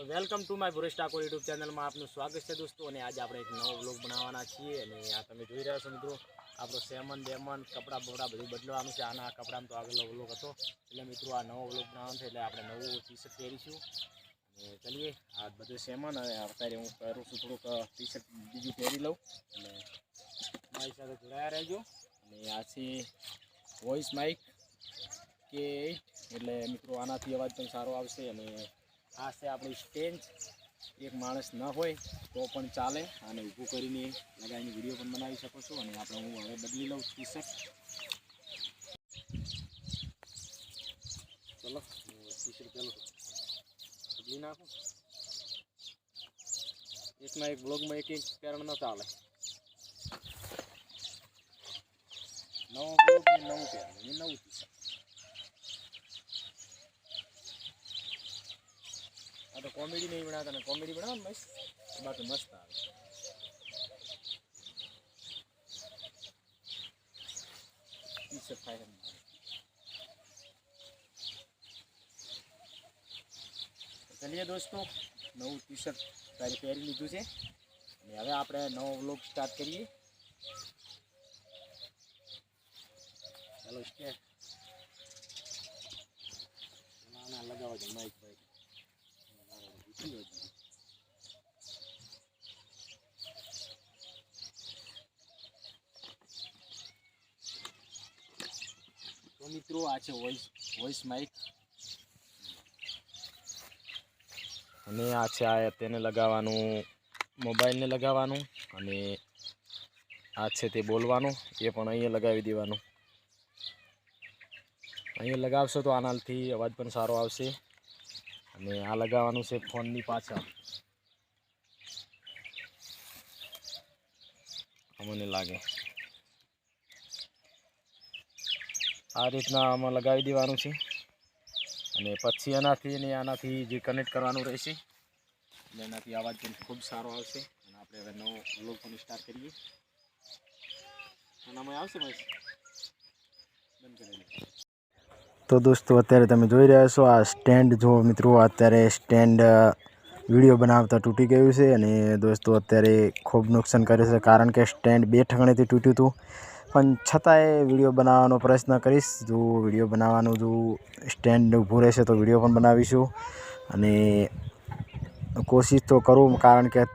તો welcome to my Bhuresh Thakor YouTube ચેનલમાં આપનું સ્વાગત છે દોસ્તો, અને આજે આપણે એક નવો બ્લોગ બનાવવાના છીએ. અને આ તમે જોઈ રહ્યા છો મિત્રો, આપણો સેમન, બેમન, કપડાં બપડા બધું બદલવાનું છે. આના કપડામાં તો આગળનો બ્લોગ હતો. એટલે મિત્રો, આ નવો બ્લોગ બનાવવાનો છે, એટલે આપણે નવું ટી શર્ટ પહેરીશું. અને ચલીએ, આ બધું સેમન, અને અત્યારે હું પહેરું છું થોડુંક ટી શર્ટ બીજું પહેરી લઉં. અને મારી સાથે જોડાયા રહેજો. અને આ છે વોઇસ માઇક કે એટલે મિત્રો, આનાથી અવાજ પણ સારો આવશે, અને આ છે આપણી સ્ટેન્જ એક માણસ ન હોય તો પણ ચાલે. અને ઊભું કરીને લગાવીને વીડિયો પણ બનાવી શકો છો. અને આપણે હું હવે બદલી લઉં ટી શર્ટ ચલો ટી શર્ટ પેલો બદલી નાખું. એકના એક બ્લોગમાં એક એક પેરણ ન ચાલે. નવો બ્લોગ નવું પેરણ નવું ટી શર્ટ આ તો કોમેડી નહીં બનાવતા ને કોમેડી બનાવો ને મસ્ત. બાકી મસ્ત આવે. શર્ટ થાય એમ ચલીએ દોસ્તો, નવું ટી શર્ટ તારી પહેરી લીધું છે. અને હવે આપણે નવો વ્લોગ સ્ટાર્ટ કરીએ. ચાલો સ્ટેટ લગાવો છો માઇક તો મિત્રો, આ છે વોઇસ વોઇસ માઇક અને આ છે, આ તેને લગાવવાનું, મોબાઈલને લગાવવાનું અને આ છે તે બોલવાનું, એ પણ અહીંયા લગાવી દેવાનું. અહીંયા લગાવશો તો આનાથી અવાજ પણ સારો આવશે. અને આ લગાવવાનું છે ફોનની પાછળ. અમને મને લાગે. આ રીતના આમાં લગાવી દેવાનું છે. અને પછી એનાથી ને આનાથી જે કનેક્ટ કરવાનું રહેશે, એટલે એનાથી અવાજ પણ ખૂબ સારો આવશે. અને આપણે હવે નવો વ્લોગ પણ સ્ટાર્ટ કરીએ. આનામાં આવશે ભાઈ? બંધ કરી તો દોસ્તો, અત્યારે તમે જોઈ રહ્યા છો આ સ્ટેન્ડ જો મિત્રો, અત્યારે સ્ટેન્ડ વીડિયો બનાવતા તૂટી ગયું છે અને દોસ્તો, અત્યારે ખૂબ નુકસાન કર્યું છે કારણ કે સ્ટેન્ડ બે ઠગણેથી તૂટ્યું હતું. પણ છતાંય વીડિયો બનાવવાનો પ્રયત્ન કરીશ. જો વીડિયો બનાવવાનું, જો સ્ટેન્ડ ઊભું રહેશે તો વીડિયો પણ બનાવીશું. અને કોશિશ તો કરું, કારણ કે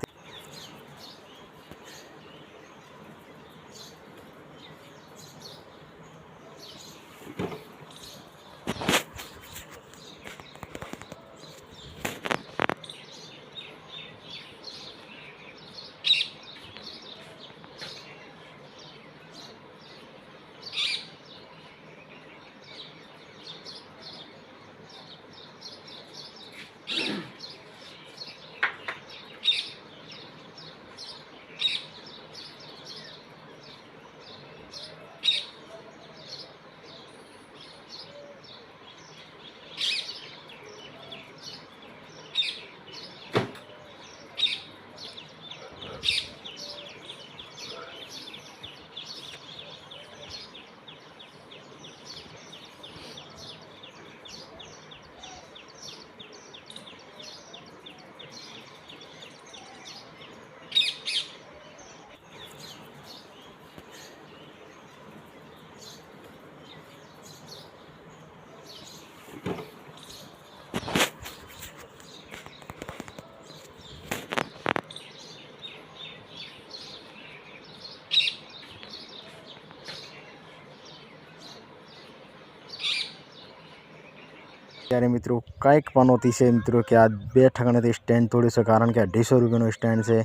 ત્યારે મિત્રો કાંઈક પનોતી છે મિત્રો કે આ બે ઠગણેથી સ્ટેન્ડ તોડ્યું છે, કારણ કે અઢીસો રૂપિયાનું સ્ટેન્ડ છે.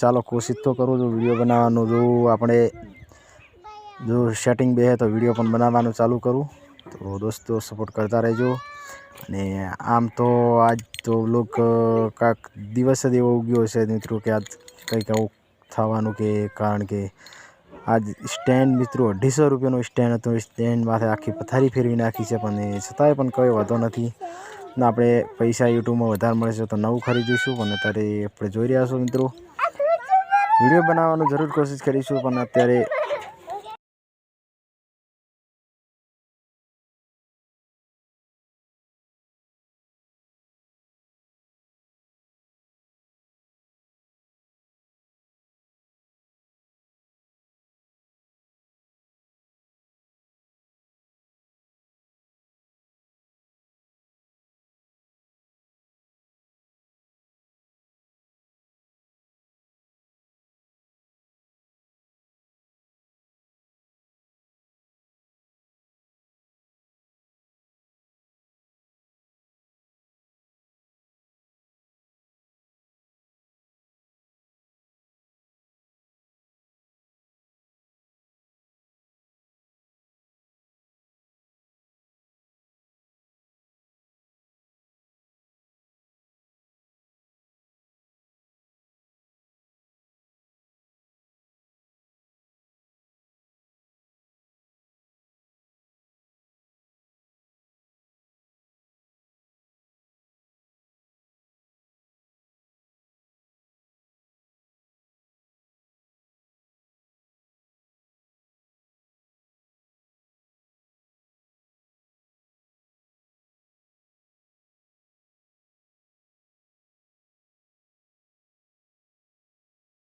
ચાલો કોશિશ તો કરું છું, વીડિયો બનાવવાનું. જો આપણે જો સેટિંગ બે તો વીડિયો પણ બનાવવાનું ચાલુ કરું. તો દોસ્તો સપોર્ટ કરતા રહેજો. અને આમ તો આજ તો લોક કાંક દિવસ જ એવો ઉગ્યો છે મિત્રો કે આજ કંઈક આવું થવાનું કે કારણ કે આજ સ્ટેન્ડ મિત્રો અઢીસો રૂપિયાનું સ્ટેન્ડ હતું. સ્ટેન્ડ માથે આખી પથારી ફેરવી નાખી છે પણ છતાંય પણ કોઈ વાંધો નથી. ને આપણે પૈસા યુટ્યુબમાં વધારે મળશે તો નવું ખરીદીશું પણ અત્યારે આપણે જોઈ રહ્યા છો મિત્રો. વીડિયો બનાવવાનું જરૂર કોશિશ કરીશું પણ અત્યારે